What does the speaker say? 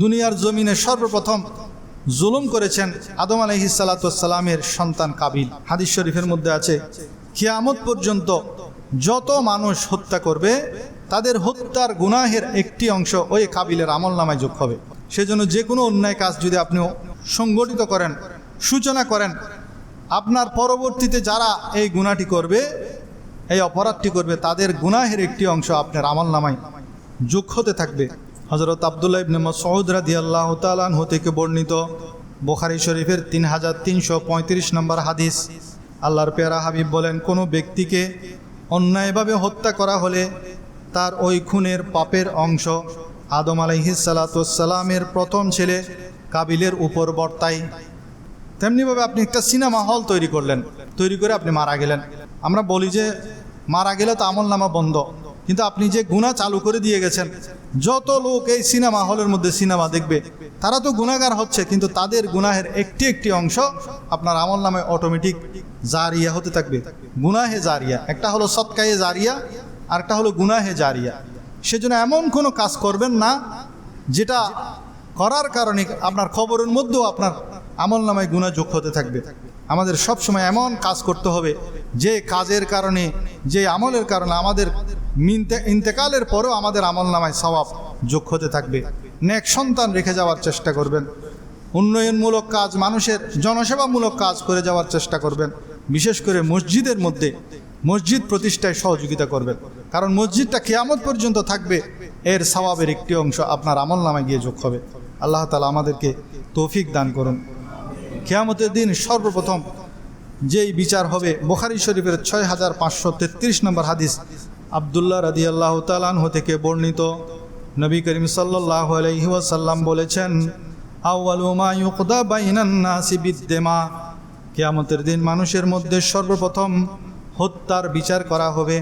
দুনিয়ার জমিনে সর্বপ্রথম জুলুম করেছেন আদম আলহিসাল্লামের সন্তান কাবিল। হাদিস শরীফের মধ্যে আছে, কিয়ামত পর্যন্ত যত মানুষ হত্যা করবে, তাদের হত্যার গুনাহের একটি অংশ ওই কাবিলের আমল নামায় যোগ হবে। সেজন্য যে কোনো অন্যায় কাজ যদি আপনি সংগঠিত করেন, সূচনা করেন, আপনার পরবর্তীতে যারা এই গুণাটি করবে, এই অপরাধটি করবে, তাদের গুনাহের একটি অংশ আপনার আমল নামায় যোগ হতে থাকবে। হজরত আবদুল্লাহ ইবনে মসউদ রাদি আল্লাহ তালাহ থেকে বর্ণিত বোখারি শরীফের তিন হাজার তিনশো পঁয়ত্রিশ নম্বর হাদিস। আল্লাহর পেয়ারা হাবিব বলেন, কোনো ব্যক্তিকে অন্যায়ভাবে হত্যা করা হলে তার ওই খুনের পাপের অংশ আদম আলাইহিসালাতামের প্রথম ছেলে কাবিলের উপর বর্তায়। তেমনিভাবে আপনি একটা সিনেমা হল তৈরি করলেন, তৈরি করে আপনি মারা গেলেন। আমরা বলি যে, মারা গেলে তো আমল নামা বন্ধ। কিন্তু আপনি যে গুণা চালু করে দিয়ে গেছেন, যত লোক এই সিনেমা হলের মধ্যে সিনেমা দেখবে, তারা তো গুণাগার হচ্ছে, কিন্তু তাদের গুনাহের একটি একটি অংশ আপনার আমল নামে অটোমেটিক জারিয়া হতে থাকবে। গুনাহে জারিয়া। একটা হলো সৎকায়ে জারিয়া, আরেকটা হলো গুনাহে জারিয়া। সেজন্য এমন কোনো কাজ করবেন না, যেটা করার কারণে আপনার খবরের মধ্যেও আপনার আমল নামায় গুণা যোগ হতে থাকবে। আমাদের সবসময় এমন কাজ করতে হবে, যে কাজের কারণে, যে আমলের কারণে আমাদের ইন্তেকালের পরেও আমাদের আমল নামায় সবাব যোগ হতে থাকবে। নেক সন্তান রেখে যাওয়ার চেষ্টা করবেন। উন্নয়নমূলক কাজ মানুষের জনসেবামূলক কাজ করে যাওয়ার চেষ্টা করবেন। বিশেষ করে মসজিদের মধ্যে মসজিদ প্রতিষ্ঠায় সহযোগিতা করবেন। কারণ মসজিদটা কেয়ামত পর্যন্ত থাকবে, এর সওয়াবের একটি অংশ আপনার আমল নামায় গিয়ে যোগ হবে। আল্লাহ তালা আমাদেরকে তৌফিক দান করুন। কেয়ামতের দিন সর্বপ্রথম যেই বিচার হবে, বোখারি শরীফের ছয় হাজার পাঁচশো তেত্রিশ নম্বর হাদিস আবদুল্লাহ রাজি আল্লাহ তালানহ থেকে বর্ণিত নবী করিম সাল্লাহ আলহি বলেছেন কেয়ামতের দিন মানুষের মধ্যে সর্বপ্রথম হত্যার বিচার করা হবে।